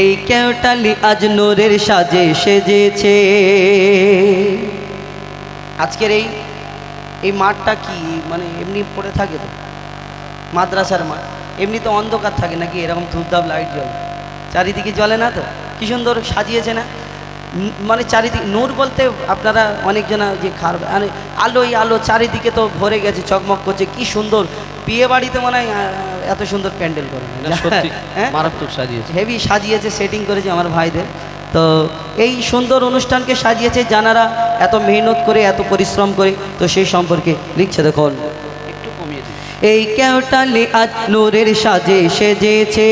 এই কেওটালি আজ নোরের সাজে সেজেছে। আজকের এই এই মাঠটা কি? মানে এমনি পড়ে থাকে তো? মাদ্রাসার মাঠ। এমনি তো অন্ধকার থাকে নাকি? এরকম ধূপধাপ লাইট জ্বলে। চারিদিকে জ্বলে না তো? কি সুন্দর সাজিয়েছে না? মানে চারিদিকে, নূর বলতে আপনারা অনেকজনা যে খার মানে আলোই আলো চারিদিকে তো ভরে গেছে, চকমক করছে। কি সুন্দর। বিয়ে বাড়িতে মনে হয় এত সুন্দর প্যান্ডেল করে। হ্যাঁ? মারাত্মক সাজিয়েছে। হেভি সাজিয়েছে সেটিং করেছে আমার ভাইদের। তো এই সুন্দর অনুষ্ঠানকে সাজিয়েছে জানারা এত মেহনত করে এত পরিশ্রম করে। তো সেই সম্পর্কে লিখছে দেখুন। এই কেওটালি আজ নূরের সাজে সেজেছে।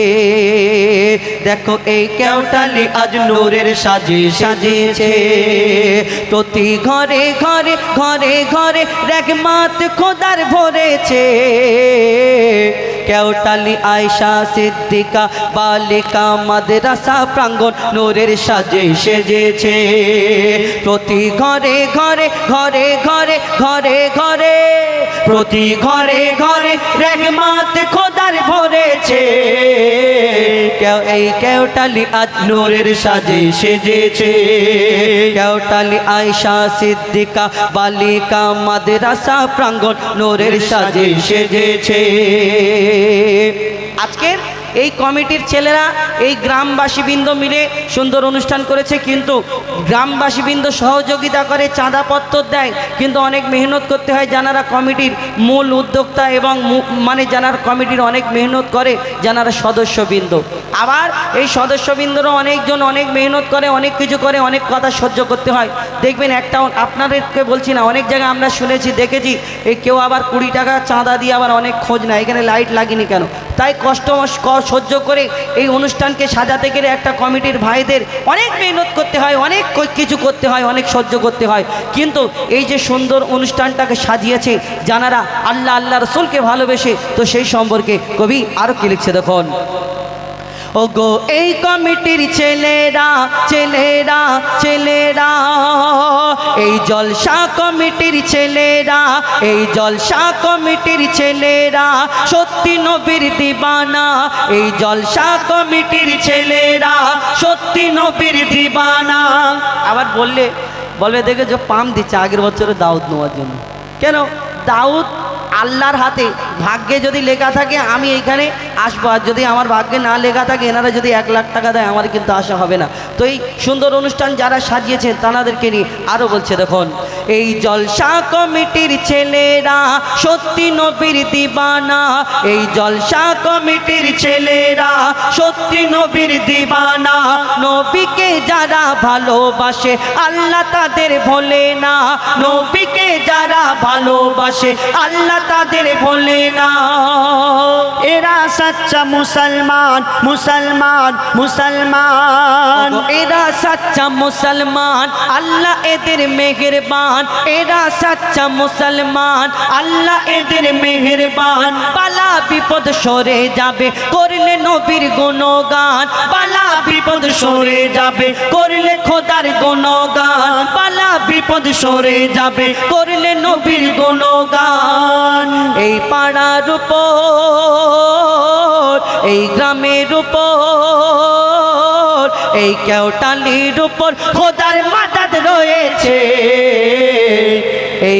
দেখো এই কেওটালি আজ নূরের সাজে সাজেছে। প্রতি ঘরে ঘরে ঘরে ঘরে রেগমাত খোদার ভরেছে। কেওটালি আয়সা সিদ্দিকা, বালিকা, মাদ্রাসা প্রাঙ্গণ নোরের সাজে সেজেছে। প্রতি ঘরে ঘরে ঘরে ঘরে ঘরে ঘরে, প্রতি ঘরে ঘরে রেগমাত খোদার ভরেছে। কেউ এই কেউটালি আজ নূরের সাজে সেজেছে। কেউটালি আয়সা সিদ্দিকা বালিকা মাদ্রাসা প্রাঙ্গণ নূরের সাজে সেজেছে। আজকের এই কমিটির ছেলেরা এই গ্রামবাসীবৃন্দ মিলে সুন্দর অনুষ্ঠান করেছে, কিন্তু গ্রামবাসীবৃন্দ সহযোগিতা করে চাঁদাপত্র দেয়, কিন্তু অনেক মেহনত করতে হয় যারা কমিটির মূল উদ্যোক্তা এবং মানে যারা কমিটির অনেক মেহনত করে যারা সদস্যবৃন্দ। আবার এই সদস্যবৃন্দরও অনেকজন অনেক মেহনত করে, অনেক কিছু করে, অনেক কথা সহ্য করতে হয়। দেখবেন একটা আপনাদেরকে বলছি না, অনেক জায়গায় আমরা শুনেছি, দেখেছি, এই কেউ আবার কুড়ি টাকা চাঁদা দিয়ে আবার অনেক খোঁজ নেয়, এখানে লাইট লাগেনি কেন? তাই কষ্ট সহ্য করে এই অনুষ্ঠানকে সাজাতে গেলে একটা কমিটির ভাইদের অনেক মেহনত করতে হয়, অনেক কিছু করতে হয়, অনেক সহ্য করতে হয়। কিন্তু এই যে সুন্দর অনুষ্ঠানটাকে সাজিয়েছে জানারা আল্লাহ আল্লাহ রসুলকে ভালোবেসে, তো সেই সম্পর্কে কবি আরও কি লিখছে দেখুন। ও গো এই কমিটির ছেলেরা ছেলেরা ছেলেরা। এই জলসা কমিটির ছেলেরা, এই জলসা কমিটির ছেলেরা, সত্যি নবীর দিবানা। এই জলসা কমিটির ছেলেরা, সত্যি নবীর দিবানা। আবার বললে, বলবে দেখে যে পাম দিচ্ছে আগের বছরে দাউদ নেওয়ার জন্য। কেন? দাউদ আল্লাহর হাতে ভাগ্যে যদি লেখা থাকে, আমি এইখানে আসব। আর যদি আমার ভাগ্যে না লেখা থাকে, এনারা যদি এক লাখ টাকা দেয়, আমার কিন্তু আশা হবে না। তো এই সুন্দর অনুষ্ঠান যারা সাজিয়েছেন, তাদেরকে নিয়ে আরও বলছে, দেখুন। এই জলসা কমিটির ছেলেরা সত্যি নবীর দিবানা। এই জলসা কমিটির ছেলেরা সত্যি নবীর দিবানা। নবীকে যারা ভালোবাসে, আল্লাহ তাদের ভোলে না। নবীকে যারা ভালোবাসে, আল্লাহ তাদের ভোলে না। এরা সচ্চা মুসলমান মুসলমান মুসলমান। এরা সাচ্চা মুসলমান, আল্লাহ এদের মেহেরবান এরা সাচ্চা মুসলমান। আল্লাহ এদের মেহেরবান। পালা বিপদ সরে যাবে, করলে নবীর গুণগান। পালা বিপদ সরে যাবে, করলে খোদার গুণগান। পালা বিপদ সরে যাবে, করলে নবীর গুণগান। এই পাড়ার উপর, এই গ্রামের উপর, এই কেওটালির উপর খোদার মাদাদ রয়েছে।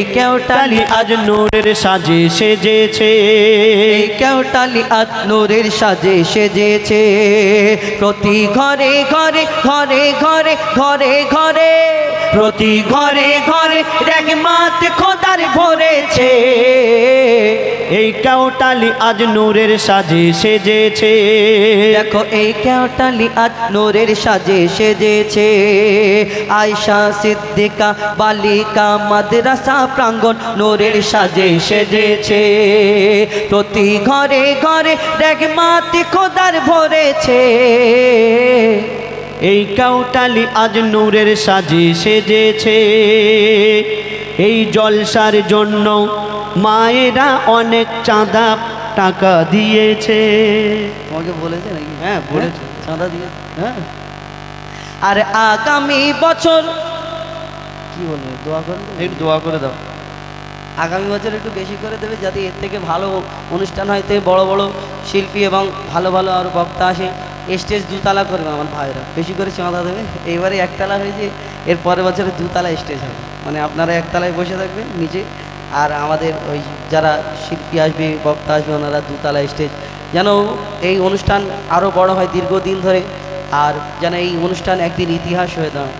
এই কেওটালি আজ নূরের সাজে সেজেছে। এই কেওটালি আজ নূরের সাজে সেজেছে। প্রতি ঘরে ঘরে ঘরে ঘরে ঘরে ঘরে প্রতি ঘরে ঘরে রেগমাত খোদার ভরেছে। এই কাউটালি আজ নূরের সাজে সেজেছে। দেখো এই কেওটালি আজ নূরের সাজে সেজেছে। আয়সা সিদ্দিকা বালিকা মাদ্রাসা প্রাঙ্গণ নূরের সাজে সেজেছে। প্রতি ঘরে ঘরে রেগমাতি খোদার ভরেছে। এই কাউটালি আজ নূরের সাজে সেজেছে। এই জলসার জন্য মায়েরা অনেক চাঁদা টাকা দিয়েছে। তোমাকে বলেছে নাকি? হ্যাঁ বলেছে। চাঁদা দিয়ে হ্যাঁ। আর আগামী বছর কি বলবে দোয়া করবে একটু দোয়া করে দাও। আগামী বছর একটু বেশি করে দেবে যাতে এর থেকে ভালো অনুষ্ঠান হয় তে বড় বড় শিল্পী এবং ভালো ভালো আরও বক্তা আসে। স্টেজ দুতলা করবে আমার ভাইরা বেশি করে চাঁদা দেবে। এইবারে একতলা হয়েছে এর পরের বছরে দুতলা স্টেজ হবে। মানে আপনারা একতলায় বসে থাকবেন নিচে আর আমাদের ওই যারা শিল্পী আসবে, বক্তা আসবে, ওনারা দুতলা স্টেজ যেন এই অনুষ্ঠান আরও বড় হয় দীর্ঘদিন ধরে, আর যেন এই অনুষ্ঠান একদিন ইতিহাস হয়ে দাঁড়ায়।